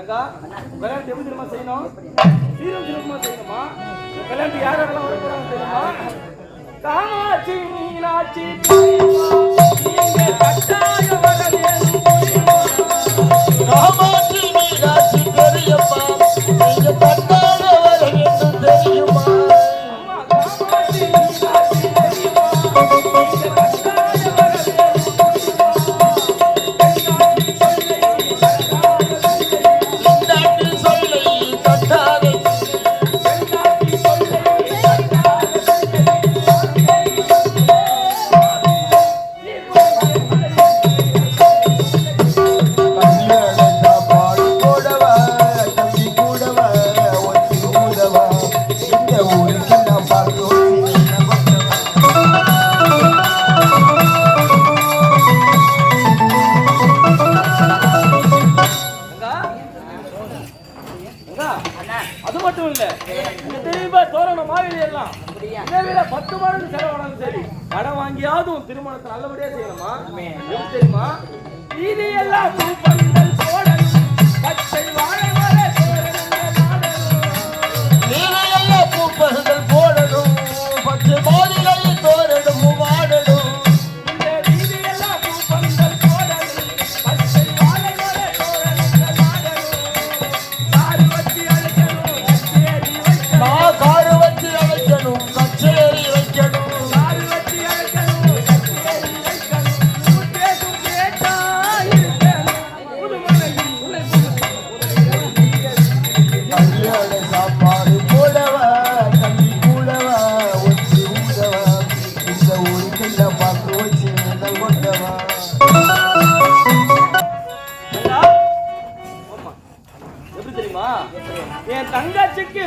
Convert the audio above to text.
தங்கா கல்யாணம் எப்படி தெரியுமா செய்யணும்? சீரம் சிறப்புமா செய்யணுமா? இந்த கல்யாணத்துக்கு யார் யாரெல்லாம் வர போறாங்க தெரியுமா? காமாட்சி மீனாட்சி அது மட்டும் இல்ல தெரியுமா தோரணம் மாவிலை எல்லாம். பத்து மடங்கு செலவானாலும் சரி கடன் வாங்கியாவது திருமணத்தை நல்லபடியா செய்யணுமா? தெரியுமா? இது எல்லாம் சாப்பாடு போடவா தம்பி கூடவா ஒத்தி ஊதவா? இந்த ஊருக்கெல்லாம் பார்த்து வச்சு எப்படி தெரியுமா? என் தங்கச்சிக்கு